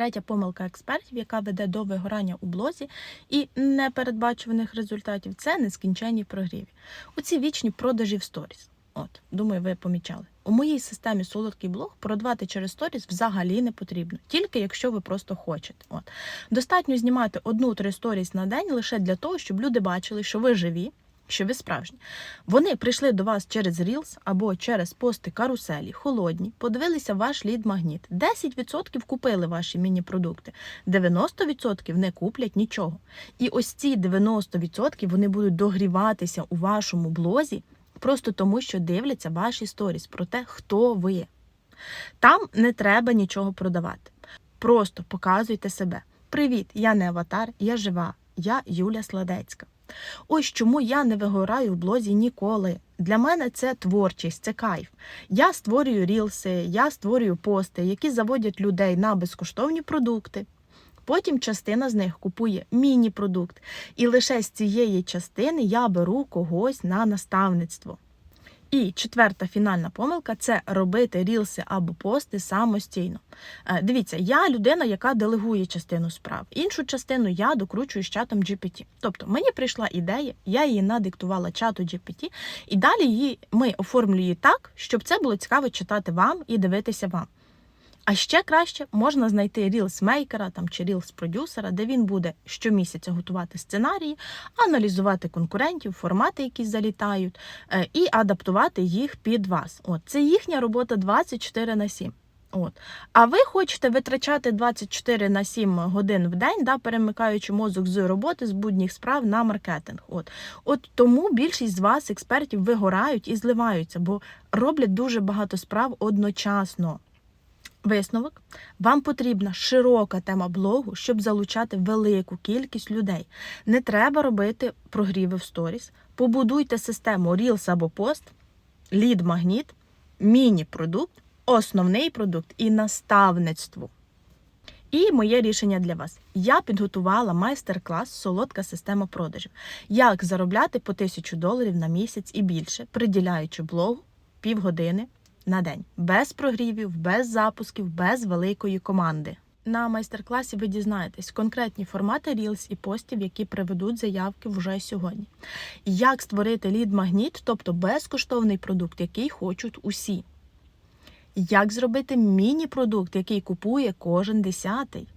Третя помилка експертів, яка веде до вигорання у блозі і непередбачуваних результатів, це нескінченні прогріві. Оці вічні продажі в сторіс. От, думаю, ви помічали. У моїй системі солодкий блог продавати через сторіс взагалі не потрібно, тільки якщо ви просто хочете. От. Достатньо знімати одну-три сторіс на день лише для того, щоб люди бачили, що ви живі, що ви справжні. Вони прийшли до вас через Reels або через пости каруселі, холодні, подивилися ваш лід-магніт. 10% купили ваші міні-продукти, 90% не куплять нічого. І ось ці 90% вони будуть догріватися у вашому блозі просто тому, що дивляться ваші сторіс про те, хто ви. Там не треба нічого продавати. Просто показуйте себе. Привіт, я не аватар, я жива, я Юля Сладецька. Ось чому я не вигораю в блозі ніколи. Для мене це творчість, це кайф. Я створюю рілси, я створюю пости, які заводять людей на безкоштовні продукти. Потім частина з них купує міні-продукт, і лише з цієї частини я беру когось на наставництво. І четверта фінальна помилка це робити рілси або пости самостійно. Е, Дивіться, я людина, яка делегує частину справ. Іншу частину я докручую з чатом GPT. Тобто мені прийшла ідея, я її надиктувала чату GPT, і далі її ми оформлюємо так, щоб це було цікаво читати вам і дивитися вам. А ще краще можна знайти рілс-мейкера там чи рілс-продюсера, де він буде щомісяця готувати сценарії, аналізувати конкурентів, формати, які залітають, е, і адаптувати їх під вас. От це їхня робота 24 на 7. От. А ви хочете витрачати 24 на 7 годин в день, да, перемикаючи мозок з роботи з будніх справ на маркетинг. От. От тому більшість з вас, експертів, вигорають і зливаються, бо роблять дуже багато справ одночасно. Висновок. Вам потрібна широка тема блогу, щоб залучати велику кількість людей. Не треба робити прогріви в сторіс. Побудуйте систему Reels або пост, лід-магніт, міні-продукт, основний продукт і наставництво. І моє рішення для вас. Я підготувала майстер-клас Солодка система продажів. Як заробляти по 1000 доларів на місяць і більше, приділяючи блогу півгодини на день, без прогрівів, без запусків, без великої команди. На майстер-класі ви дізнаєтесь конкретні формати Reels і постів, які приведуть заявки вже сьогодні. Як створити лід-магніт, тобто безкоштовний продукт, який хочуть усі. Як зробити міні-продукт, який купує кожен десятий.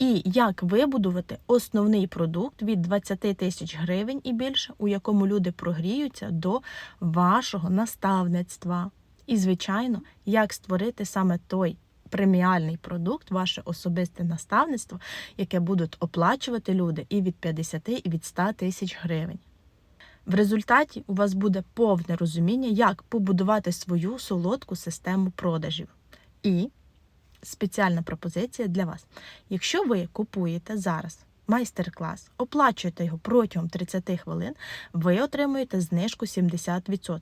І як вибудувати основний продукт від 20 тисяч гривень і більше, у якому люди прогріються до вашого наставництва. І, звичайно, як створити саме той преміальний продукт, ваше особисте наставництво, яке будуть оплачувати люди і від 50, і від 100 тисяч гривень. В результаті у вас буде повне розуміння, як побудувати свою солодку систему продажів. І спеціальна пропозиція для вас. Якщо ви купуєте зараз майстер-клас, оплачуєте його протягом 30 хвилин, ви отримуєте знижку 70%.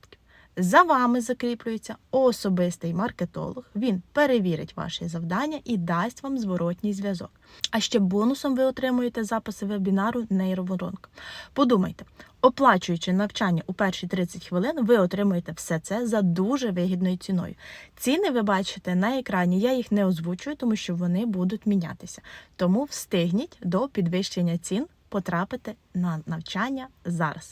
За вами закріплюється особистий маркетолог. Він перевірить ваші завдання і дасть вам зворотній зв'язок. А ще бонусом ви отримуєте записи вебінару нейроворонка. Подумайте, оплачуючи навчання у перші 30 хвилин, ви отримуєте все це за дуже вигідною ціною. Ціни ви бачите на екрані. Я їх не озвучую, тому що вони будуть мінятися. Тому встигніть до підвищення цін потрапити на навчання зараз.